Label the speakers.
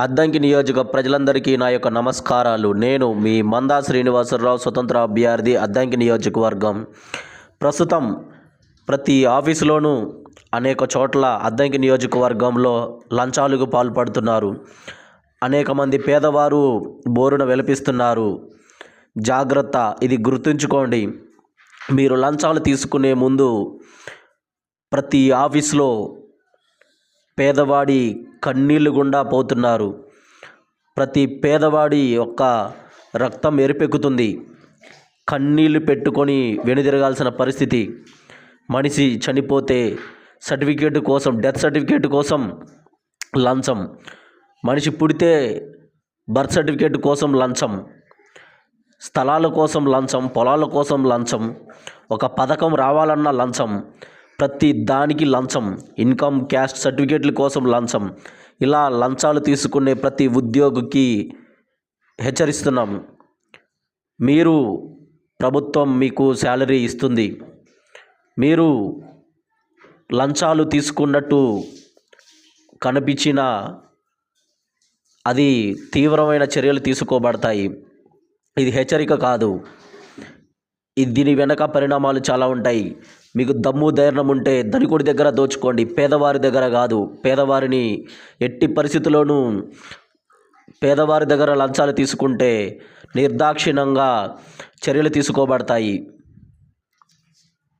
Speaker 1: అద్దంకి నియోజక ప్రజలందరికీ నా యొక్క నమస్కారాలు. నేను మీ మందా శ్రీనివాసరావు స్వతంత్ర అభ్యర్థి అద్దంకి నియోజకవర్గం. ప్రస్తుతం ప్రతి ఆఫీసులోనూ అనేక చోట్ల అద్దంకి నియోజకవర్గంలో లంచాలకు పాల్పడుతున్నారు. అనేక మంది పేదవారు బోరున విలపిస్తున్నారు. జాగ్రత్త ఇది గుర్తుంచుకోండి. మీరు లంచాలు తీసుకునే ముందు ప్రతి ఆఫీస్లో పేదవాడి కన్నీళ్ళు గుండా పోతున్నారు. ప్రతి పేదవాడి యొక్క రక్తం ఎరిపెక్కుతుంది కన్నీళ్ళు పెట్టుకొని వెనుదిరగాల్సిన పరిస్థితి. మనిషి చనిపోతే సర్టిఫికేట్ కోసం డెత్ సర్టిఫికేట్ కోసం లంచం. మనిషి పుడితే బర్త్ సర్టిఫికేట్ కోసం లంచం. స్థలాల కోసం లంచం పొలాల కోసం లంచం. ఒక పథకం రావాలన్న లంచం. ప్రతి దానికి లంచం ఇన్కమ్ క్యాస్ట్ సర్టిఫికేట్ల కోసం లంచం. ఇలా లంచాలు తీసుకునే ప్రతి ఉద్యోగికి హెచ్చరిస్తున్నాం మీరు ప్రభుత్వం మీకు శాలరీ ఇస్తుంది. మీరు లంచాలు తీసుకున్నట్టు కనిపించిన అది తీవ్రమైన చర్యలు తీసుకోబడతాయి. ఇది హెచ్చరిక కాదు. దీని వెనక పరిణామాలు చాలా ఉంటాయి. మీకు దమ్ము ధైర్యం ఉంటే ధనికుడి దగ్గర దోచుకోండి. పేదవారి దగ్గర కాదు. పేదవారిని ఎట్టి పరిస్థితుల్లోనూ పేదవారి దగ్గర లంచాలు తీసుకుంటే నిర్దాక్షిణ్యంగా చర్యలు తీసుకోబడతాయి.